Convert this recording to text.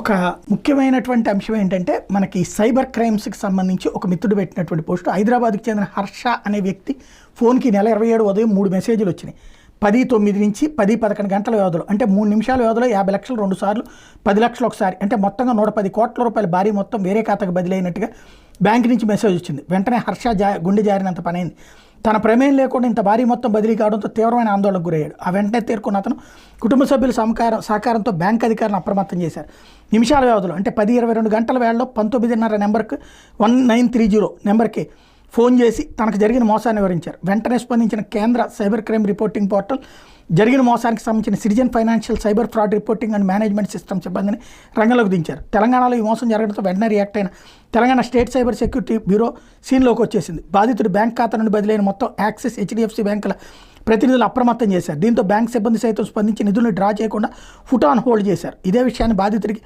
ఒక ముఖ్యమైనటువంటి అంశం ఏంటంటే మనకి సైబర్ క్రైమ్స్కి సంబంధించి ఒక మిత్రుడు పెట్టినటువంటి పోస్ట్ హైదరాబాద్కి చెందిన హర్ష అనే వ్యక్తి ఫోన్కి నెల ఇరవై ఏడు ఉదయం మూడు మెసేజ్లు వచ్చినాయి. పది తొమ్మిది నుంచి పది పదకొండు గంటల వ్యవధిలో అంటే మూడు నిమిషాల వ్యవధిలో యాభై లక్షలు రెండు సార్లు పది లక్షలు ఒకసారి అంటే మొత్తంగా నూట పది కోట్ల రూపాయల భారీ మొత్తం వేరే ఖాతాకు బదిలీ అయినట్టుగా బ్యాంక్ నుంచి మెసేజ్ వచ్చింది. వెంటనే హర్ష జా గుండె జారినంత పనైంది. తన ప్రమేయం లేకుండా ఇంత భారీ మొత్తం బదిలీ కావడంతో తీవ్రమైన ఆందోళనకు గురయ్యాడు. ఆ వెంటనే తేరుకున్న అతను కుటుంబ సభ్యుల సహకారం సహకారంతో బ్యాంక్ అధికారులను అప్రమత్తం చేశారు. నిమిషాల వ్యవధిలో అంటే పది ఇరవై రెండు గంటల వేళలో పంతొమ్మిదిన్నర నెంబర్కి వన్ నైన్ త్రీ జీరో నెంబర్కి ఫోన్ చేసి తనకు జరిగిన మోసాన్ని వివరించారు. వెంటనే స్పందించిన కేంద్ర సైబర్ క్రైమ్ రిపోర్టింగ్ పోర్టల్ జరిగిన మోసానికి సంబంధించిన citizen financial cyber fraud reporting and management system సిబ్బందిని రంగంలోకి దించారు. తెలంగాణలో ఈ మోసం జరగడంతో వెంటనే రియాక్ట్ అయిన Telangana state cyber security bureau సీన్లోకి వచ్చేసింది. బాధితుడు బ్యాంక్ ఖాతా నుండి బదిలైన మొత్తం యాక్సిస్ హెచ్డిఎఫ్సి బ్యాంకుల ప్రతినిధులు అప్రమత్తం చేశారు. దీంతో బ్యాంక్ సిబ్బంది సైతం స్పందించి నిధులను డ్రా చేయకుండా ఫుట్ ఆన్ హోల్డ్ చేశారు. ఇదే విషయాన్ని బాధితుడికి